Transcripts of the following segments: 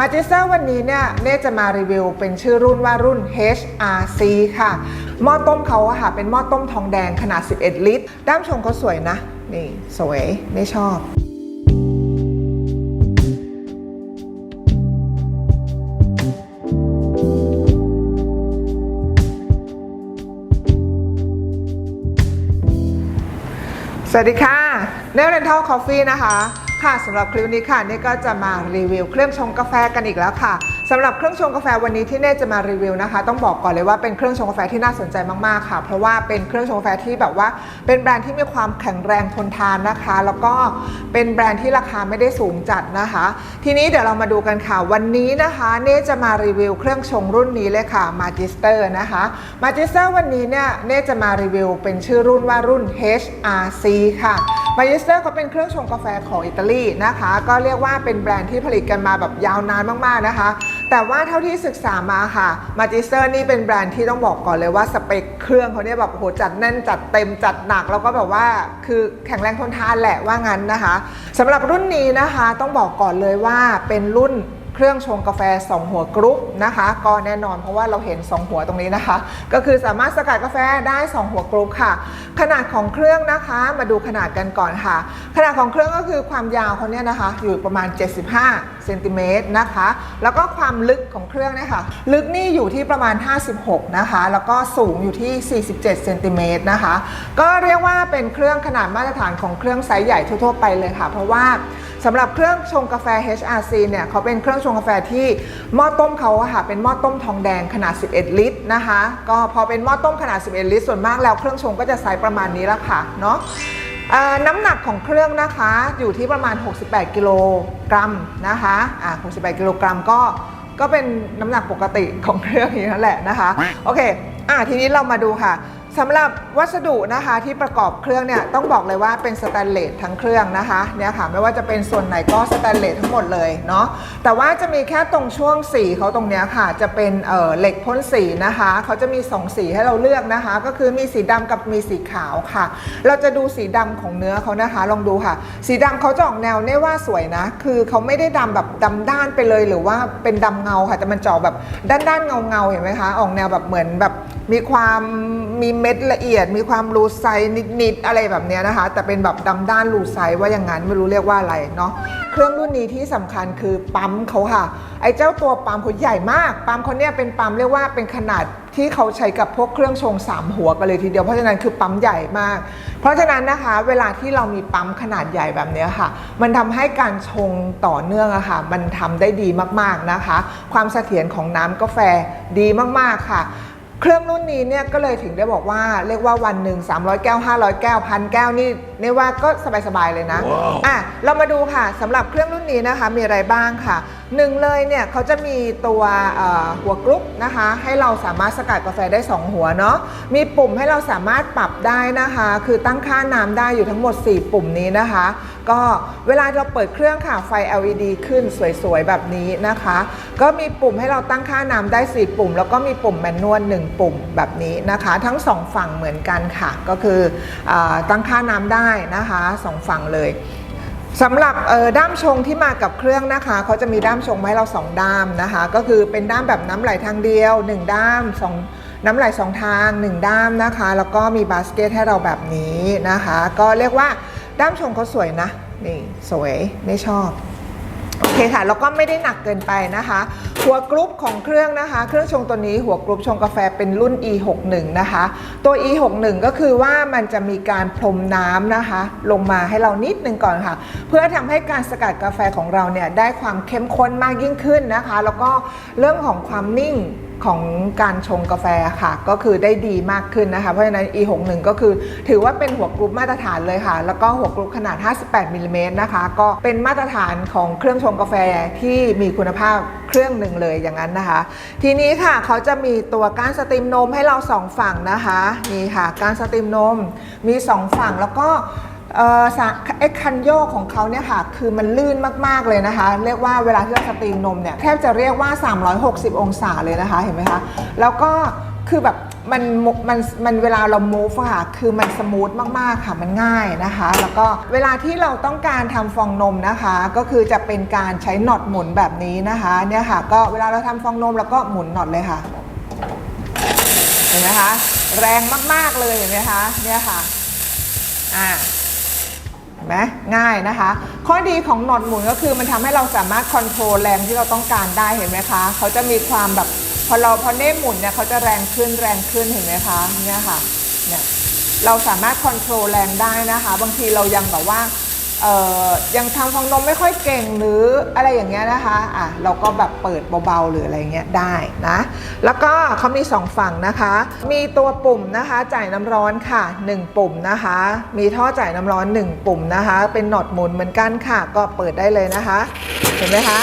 มาจิเซอร์วันนี้เนี่ยเน่จะมารีวิวเป็นชื่อรุ่นว่ารุ่น HRC ค่ะ หม้อต้มเขาอะค่ะเป็นหม้อต้มทองแดงขนาด 11 ลิตร ด้ามชงเขาสวยนะ นี่ สวยเน่ชอบสวัสดีค่ะเน r เรนทัลคอฟฟี่นะคะ ค่ะสำหรับคลิปนี้ค่ะเน่ก็จะมารีวิวเครื่องชงกาแฟกันอีกแล้วค่ะสำหรับเครื่องชงกาแฟวันนี้ที่เน่จะมารีวิวนะคะ ต้องบอกก่อนเลยว่าเป็นเครื่องชงกาแฟที่น่าสนใจมากๆค่ะ เพราะว่าเป็นเครื่องชงกาแฟที่แบบว่าเป็นแบรนด์ที่มีความแข็งแรงทนทานนะคะ แล้วก็เป็นแบรนด์ที่ราคาไม่ได้สูงจัดนะคะ ทีนี้เดี๋ยวเรามาดูกันค่ะวันนี้นะคะเน่จะมารีวิวเครื่องชงรุ่นนี้เลยค่ะ Magister นะคะ Magister วันนี้เนี่ยเน่จะมารีวิวเป็นชื่อรุ่นว่ารุ่น HRC ค่ะ มาจิสเตอร์เขาเป็นเครื่องชงกาแฟของอิตาลีนะคะ ก็เรียกว่าเป็นแบรนด์ที่ผลิตกันมาแบบยาวนานมากๆนะคะ แต่ว่าเท่าที่ศึกษามาค่ะมาจิสเตอร์นี่เป็นแบรนด์ที่ต้องบอกก่อนเลยว่าสเปคเครื่องเขาเนี่ยแบบโหจัดแน่นจัดเต็มจัดหนัก แล้วก็แบบว่าคือแข็งแรงทนทานแหละว่างั้นนะคะสำหรับรุ่นนี้นะคะต้องบอกก่อนเลยว่าเป็นรุ่น เครื่องชงกาแฟ 2 หัวกรุ๊ปนะคะ ก็แน่นอนเพราะว่าเราเห็น 2 หัวตรงนี้นะคะ ก็คือสามารถสกัดกาแฟได้ 2 หัวกรุ๊ปค่ะ ขนาดของเครื่องนะคะมาดูขนาดกันก่อนค่ะ ขนาดของเครื่องก็คือความยาวเขาเนี่ยนะคะ อยู่ประมาณ 75เซนติเมตรนะคะ แล้วก็ความลึกของเครื่องเนี่ยค่ะ ลึกนี่อยู่ที่ประมาณ 56 นะคะ แล้วก็สูงอยู่ที่ 47เซนติเมตรนะคะ ก็เรียกว่าเป็นเครื่องขนาดมาตรฐานของเครื่องไซส์ใหญ่ทั่วๆไปเลยค่ะ เพราะว่า สำหรับเครื่องชงกาแฟ HRC เนี่ยเขาเป็นเครื่องชงกาแฟที่หม้อต้มเขาอะค่ะเป็นหม้อต้มทองแดงขนาด 11 ลิตรนะคะ ก็พอเป็นหม้อต้มขนาด 11 ลิตร ส่วนมากแล้วเครื่องชงก็จะไซส์ประมาณนี้ละค่ะเนาะน้ำหนักของเครื่องนะคะอยู่ที่ประมาณ 68 กิโลกรัมนะคะอ่า68 กิโลกรัมก็ก็เป็นน้ำหนักปกติของเครื่องอย่างนั้นแหละนะคะ โอเคอ่าทีนี้เรามาดูค่ะ สำหรับวัสดุนะคะที่ประกอบเครื่องเนี่ยต้องบอกเลยว่าเป็นสแตนเลสทั้งเครื่องนะคะเนี่ยค่ะไม่ว่าจะเป็นส่วนไหนก็สแตนเลสทั้งหมดเลยเนาะแต่ว่าจะมีแค่ตรงช่วงสีเขาตรงเนี้ยค่ะจะเป็นเอ่อเหล็กพ่นสีนะคะเขาจะมี 2 สีให้เราเลือกนะคะ ก็คือมีสีดำกับมีสีขาวค่ะ เราจะดูสีดำของเนื้อเขานะคะลองดูค่ะ สีดำเขาจะออกแนวเนี่ยว่าสวยนะ คือเขาไม่ได้ดำแบบดำด้านไปเลย หรือว่าเป็นดำเงาค่ะแต่มันจอกแบบด้านด้านเงาเงาเห็นไหมคะออกแนวแบบเหมือนแบบมีความมีเม็ดละเอียด มีความรูไซนิดๆอะไรแบบเนี้ยนะคะ แต่เป็นแบบดำด้านรูไซว่าอย่างนั้นไม่รู้เรียกว่าอะไรเนาะเครื่องรุ่นนี้ที่สำคัญคือปั๊มเขาค่ะ ไอ้เจ้าตัวปั๊มเขาใหญ่มาก ปั๊มเขาเนี่ยเป็นปั๊มเรียกว่าเป็นขนาดที่เขาใช้กับพวกเครื่องชงสามหัวกันเลยทีเดียวเพราะฉะนั้นคือปั๊มใหญ่มาก เพราะฉะนั้นนะคะเวลาที่เรามีปั๊มขนาดใหญ่แบบนี้ค่ะ มันทำให้การชงต่อเนื่องอะค่ะ มันทำได้ดีมากๆนะคะ ความเสถียรของน้ำกาแฟดีมากๆค่ะ เครื่องรุ่นนี้เนี่ยก็เลยถึงได้บอกว่าเรียกว่าวันหนึ่ง300 แก้ว 500 แก้วพันแก้วนี่เรียกว่าก็สบายๆเลยนะอะเรามาดูค่ะสำหรับเครื่องรุ่นนี้นะคะมีอะไรบ้างค่ะ หนึ่งเลยเนี่ยเขาจะมีตัวหัวกรุ๊ปนะคะ ให้เราสามารถสกัดกาแฟได้ 2 หัวเนาะมีปุ่มให้เราสามารถปรับได้นะคะ คือตั้งค่าน้ำได้อยู่ทั้งหมด 4 ปุ่มนี้นะคะ ก็เวลาเราเปิดเครื่องค่ะไฟ LED ขึ้นสวยๆแบบนี้นะคะ ก็มีปุ่มให้เราตั้งค่าน้ำได้ 4 ปุ่ม แล้วก็มีปุ่มแมนนวล1ปุ่มแบบนี้นะคะ ทั้ง 2 ฝั่งเหมือนกันค่ะ ก็คืออตั้งค่าน้ำได้นะคะสองฝั่งเลย สำหรับด้ามชงที่มากับเครื่องนะคะเขาจะมีด้ามชงให้เรา 2 ด้ามนะคะ ก็คือเป็นด้ามแบบน้ำไหลทางเดียว 1 ด้ามสองน้ำไหลสองทาง 1 ด้ามนะคะ แล้วก็มีบาสเกตให้เราแบบนี้นะคะ ก็เรียกว่าด้ามชงเขาสวยนะ นี่สวยไม่ชอบ โอเคค่ะแล้วก็ไม่ได้หนักเกินไปนะคะ หัวกรุ๊ปของเครื่องนะคะ เครื่องชงตัวนี้หัวกรุ๊ปชงกาแฟเป็นรุ่น E61 นะคะ ตัว E61 ก็คือว่ามันจะมีการพรมน้ำนะคะ ลงมาให้เรานิดนึงก่อนค่ะ เพื่อทำให้การสกัดกาแฟของเราเนี่ยได้ความเข้มข้นมากยิ่งขึ้นนะคะ แล้วก็เรื่องของความนิ่งของการชงกาแฟค่ะ ก็คือได้ดีมากขึ้นนะคะ เพราะฉะนั้น E61 ก็คือ ถือว่าเป็นหัวกรุ๊ปมาตรฐานเลยค่ะ แล้วก็หัวกรุ๊ปขนาด 58มิลลิเมตรนะคะ ก็เป็นมาตรฐานของเครื่องชงกาแฟที่มีคุณภาพเครื่องหนึ่งเลยอย่างนั้นนะคะ ทีนี้ค่ะเขาจะมีตัวก้านสตรีมนมให้เราสองฝั่งนะคะนี่ค่ะก้านสตรีมนมมีสองฝั่งแล้วก็เอ่อไอ้คันโยกของเขาเนี่ยค่ะ คือมันลื่นมากๆเลยนะคะ เรียกว่าเวลาที่เราสตรีมนมเนี่ยแทบจะเรียกว่า 360 องศาเลยนะคะเห็นไหมคะ แล้วก็คือแบบ มันมันมันเวลาเรา move ค่ะ คือมันสมูทมาก ๆ ค่ะ มันง่ายนะคะ แล้วก็เวลาที่เราต้องการทำฟองนมนะคะ ก็คือจะเป็นการใช้น็อตหมุนแบบนี้นะคะ เนี่ยค่ะ ก็เวลาเราทำฟองนมแล้วก็หมุนน็อตเลยค่ะ เห็นไหมคะ แรงมาก ๆ เลย เห็นไหมคะ เนี่ยค่ะ อ่าไหมง่ายนะคะ ข้อดีของหนอดหมุนก็คือมันทำให้เราสามารถคอนโทรลแรงที่เราต้องการได้เห็นไหมคะ เขาจะมีความแบบ พอเราพอเน่หมุนเนี่ยเขาจะแรงขึ้นแรงขึ้นเห็นไหมคะเนี่ยค่ะเนี่ยเราสามารถคอนโทรลแรงได้นะคะ บางทีเรายังแบบว่าเอ่อยังทำฟองนมไม่ค่อยเก่งหรืออะไรอย่างเงี้ยนะคะอะเราก็แบบเปิดเบาๆหรืออะไรเงี้ยได้นะ แล้วก็เขามีสองฝั่งนะคะ มีตัวปุ่มนะคะจ่ายน้ำร้อนค่ะ 1 ปุ่มนะคะ มีท่อจ่ายน้ำร้อน 1 ปุ่มนะคะ เป็นหนอดหมุนเหมือนกันค่ะ ก็เปิดได้เลยนะคะ เห็นไหมคะ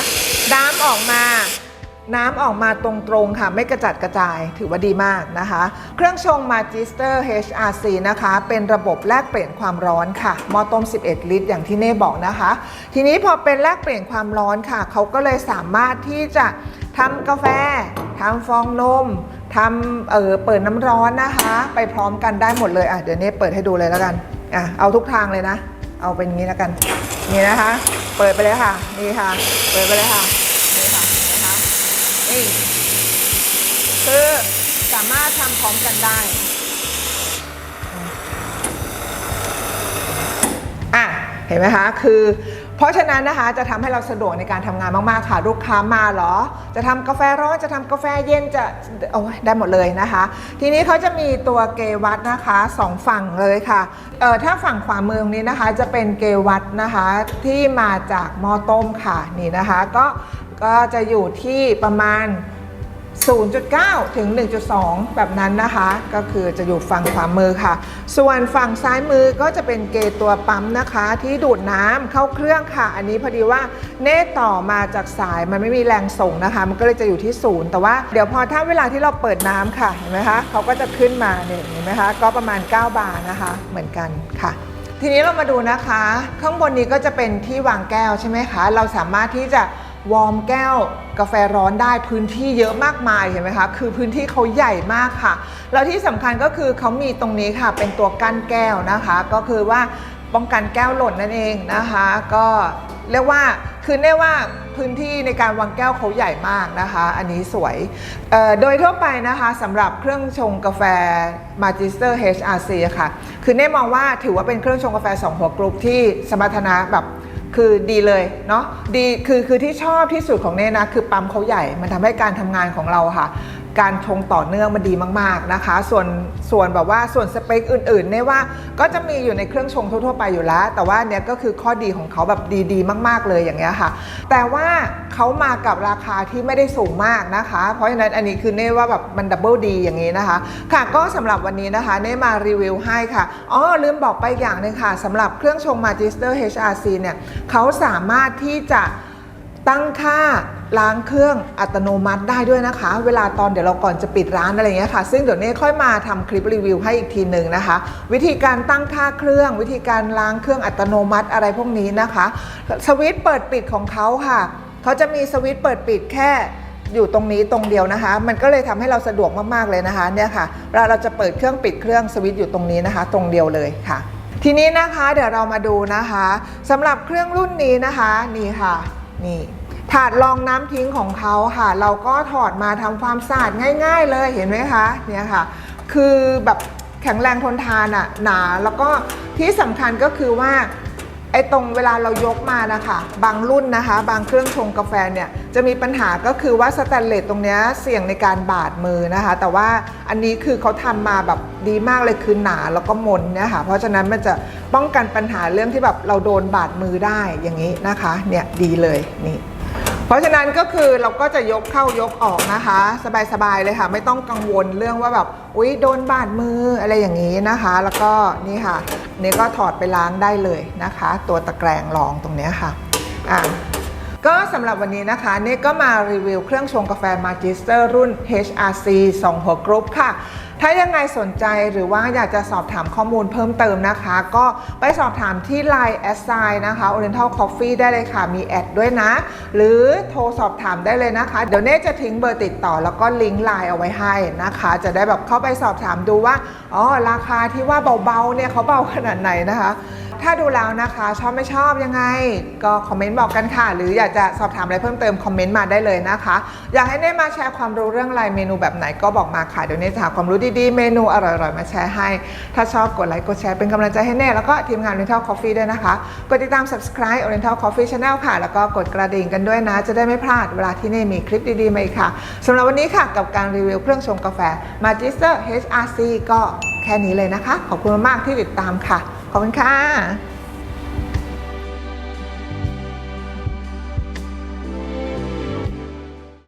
น้ำออกมา น้ำออกมาตรงๆค่ะ ไม่กระจัดกระจายถือว่าดีมากนะคะ เครื่องชง Magister HRC นะคะ เป็นระบบแลกเปลี่ยนความร้อนค่ะมอต้ม 11 ลิตร อย่างที่เน่บอกนะคะ ทีนี้พอเป็นแลกเปลี่ยนความร้อนค่ะ เขาก็เลยสามารถที่จะทำกาแฟทำฟองนมทำเออเปิดน้ำร้อนนะคะ ไปพร้อมกันได้หมดเลยอะเดี๋ยวเน่เปิดให้ดูเลยแล้วกันอะเอาทุกทางเลยนะ เอาเป็นงี้แล้วกัน นี่นะคะ เปิดไปเลยค่ะนี่ค่ะ เปิดไปเลยค่ะ คือสามารถทำพร้อมกันได้ อะ เห็นไหมคะ คือเพราะฉะนั้นนะคะจะทำให้เราสะดวกในการทำงานมาก ๆ ค่ะ ลูกค้ามาหรอ จะทำกาแฟร้อนจะทำกาแฟเย็นจะโอ้ได้หมดเลยนะคะ ทีนี้เขาจะมีตัวเกวัตนะคะสองฝั่งเลยค่ะเอ่อถ้าฝั่งขวามือตรงนี้นะคะจะเป็นเกวัตนะคะที่มาจากหม้อต้มค่ะนี่นะคะ ก็ ก็จะอยู่ที่ประมาณ 0.9 ถึง 1.2 แบบนั้นนะคะ ก็คือจะอยู่ฝั่งขวามือค่ะ ส่วนฝั่งซ้ายมือก็จะเป็นเกตัวปั๊มนะคะ ที่ดูดน้ำเข้าเครื่องค่ะ อันนี้พอดีว่าเน่ต่อมาจากสายมันไม่มีแรงส่งนะคะ มันก็เลยจะอยู่ที่ศูนย์แต่ว่าเดี๋ยวพอถ้าเวลาที่เราเปิดน้ำค่ะเห็นไหมคะเขาก็จะขึ้นมาเนี่ยเห็นไหมคะก็ประมาณ 9 บาทนะคะเหมือนกันค่ะทีนี้เรามาดูนะคะ ข้างบนนี้ก็จะเป็นที่วางแก้วใช่ไหมคะ เราสามารถที่จะ วอร์มแก้วกาแฟร้อนได้พื้นที่เยอะมากมายเห็นไหมคะ คือพื้นที่เขาใหญ่มากค่ะ แล้วที่สำคัญก็คือเขามีตรงนี้ค่ะ เป็นตัวกั้นแก้วนะคะ ก็คือว่าป้องกันแก้วหล่นนั่นเองนะคะ ก็เรียกว่าคือเรียกว่าพื้นที่ในการวางแก้วเขาใหญ่มากนะคะ อันนี้สวย โดยทั่วไปนะคะสำหรับเครื่องชงกาแฟ Magister HRC อะค่ะ คือเน่มองว่าถือว่าเป็นเครื่องชงกาแฟ 2 หัวกรุ๊ปที่สมรรถนะแบบ คือดีเลยเนาะดีคือคือที่ชอบที่สุดของเน่นะคือปั๊มเขาใหญ่ มันทำให้การทำงานของเราค่ะ การชงต่อเนื่องมันดีมาก ๆนะคะ ส่วนส่วนแบบว่าส่วนสเปคอื่นๆเนี่ยว่าก็จะมีอยู่ในเครื่องชงทั่วๆไปอยู่แล้ว แต่ว่าเนี้ยก็คือข้อดีของเขาแบบดีๆ มาก ๆเลยอย่างเงี้ยค่ะ แต่ว่าเขามากับราคาที่ไม่ได้สูงมากนะคะ เพราะฉะนั้นอันนี้คือเน่ว่าแบบมันดับเบิลดีอย่างนี้นะคะ ค่ะก็สำหรับวันนี้นะคะเน่มารีวิวให้ค่ะอ๋อลืมบอกไปอย่างหนึ่งค่ะสำหรับเครื่องชง Magister HRC เนี่ยเขาสามารถที่จะ ตั้งค่าล้างเครื่องอัตโนมัติได้ด้วยนะคะ เวลาตอนเดี๋ยวเราก่อนจะปิดร้านอะไรอย่างเงี้ยค่ะ ซึ่งเดี๋ยวนี้ค่อยมาทำคลิปรีวิวให้อีกทีหนึ่งนะคะ วิธีการตั้งค่าเครื่อง วิธีการล้างเครื่องอัตโนมัติอะไรพวกนี้นะคะ สวิตช์เปิดปิดของเขาค่ะเขาจะมีสวิตช์เปิดปิดแค่อยู่ตรงนี้ตรงเดียวนะคะ มันก็เลยทำให้เราสะดวกมากๆเลยนะคะเนี่ยค่ะเราเราจะเปิดเครื่องปิดเครื่องสวิตช์อยู่ตรงนี้นะคะ ตรงเดียวเลยค่ะ ทีนี้นะคะเดี๋ยวเรามาดูนะคะสำหรับเครื่องรุ่นนี้นะคะนี่ค่ะ นี่ถาดรองน้ำทิ้งของเขาค่ะ เราก็ถอดมาทำความสะอาดง่าย ๆ เลยเห็นไหมคะเนี่ยค่ะ คือแบบแข็งแรงทนทานอะหนาแล้วก็ที่สำคัญก็คือว่า ไอ้ตรงเวลาเรายกมานะคะ บางรุ่นนะคะ บางเครื่องชงกาแฟเนี่ยจะมีปัญหาก็คือว่าสแตนเลสตรงเนี้ยเสี่ยงในการบาดมือนะคะ แต่ว่าอันนี้คือเขาทำมาแบบดีมากเลยคือหนาแล้วก็มนเนี่ยค่ะ เพราะฉะนั้นมันจะป้องกันปัญหาเรื่องที่แบบเราโดนบาดมือได้อย่างนี้นะคะ เนี่ยดีเลยนี่ เพราะฉะนั้นก็คือเราก็จะยกเข้ายกออกนะคะ สบายๆเลยค่ะ ไม่ต้องกังวลเรื่องว่าแบบอุ๊ยโดนบาดมืออะไรอย่างนี้นะคะ แล้วก็นี่ค่ะนี่ก็ถอดไปล้างได้เลยนะคะ ตัวตะแกรงรองตรงนี้ค่ะอะ ก็สำหรับวันนี้นะคะเน่ก็มารีวิวเครื่องชงกาแฟ Magister รุ่น HRC 2 หัวกรุ๊ปค่ะถ้าถ้ายังไงสนใจหรือว่าอยากจะสอบถามข้อมูลเพิ่มเติมนะคะ ก็ไปสอบถามที่ Line s อ i นะคะ Oriental Coffee ได้เลยค่ะ มีแอดด้วยนะ หรือโทรสอบถามได้เลยนะคะ เดี๋ยวเน่จะทิ้งเบอร์ติดต่อแล้วก็ลิงก์ไลน์เอาไว้ให้นะคะ จะได้แบบเข้าไปสอบถามดูว่าอ๋อราคาที่ว่าเบาๆเนี่ยเขาเบาขนาดไหนนะคะ ถ้าดูแล้วนะคะ ชอบไม่ชอบยังไง ก็คอมเมนต์บอกกันค่ะ หรืออยากจะสอบถามอะไรเพิ่มเติมคอมเมนต์มาได้เลยนะคะ อยากให้เน่มาแชร์ความรู้เรื่องอะไรเมนูแบบไหนก็บอกมาค่ะ เดี๋ยวเน่จะหาความรู้ดีๆ เมนูอร่อยๆ มาแชร์ให้ ถ้าชอบกดไลค์กดแชร์เป็นกำลังใจให้เน่แล้วก็ทีมงาน Oriental Coffee ด้วยนะคะ กดติดตาม subscribe Oriental Coffee Channel ค่ะ แล้วก็กดกระดิ่งกันด้วยนะ จะได้ไม่พลาดเวลาที่เน่มีคลิปดีๆมาอีกค่ะสำหรับวันนี้ค่ะกับการรีวิวเครื่องชงกาแฟ Magister HRC ก็แค่นี้เลยนะคะ ขอบคุณมากที่ติดตามค่ะ ขอบคุณค่ะ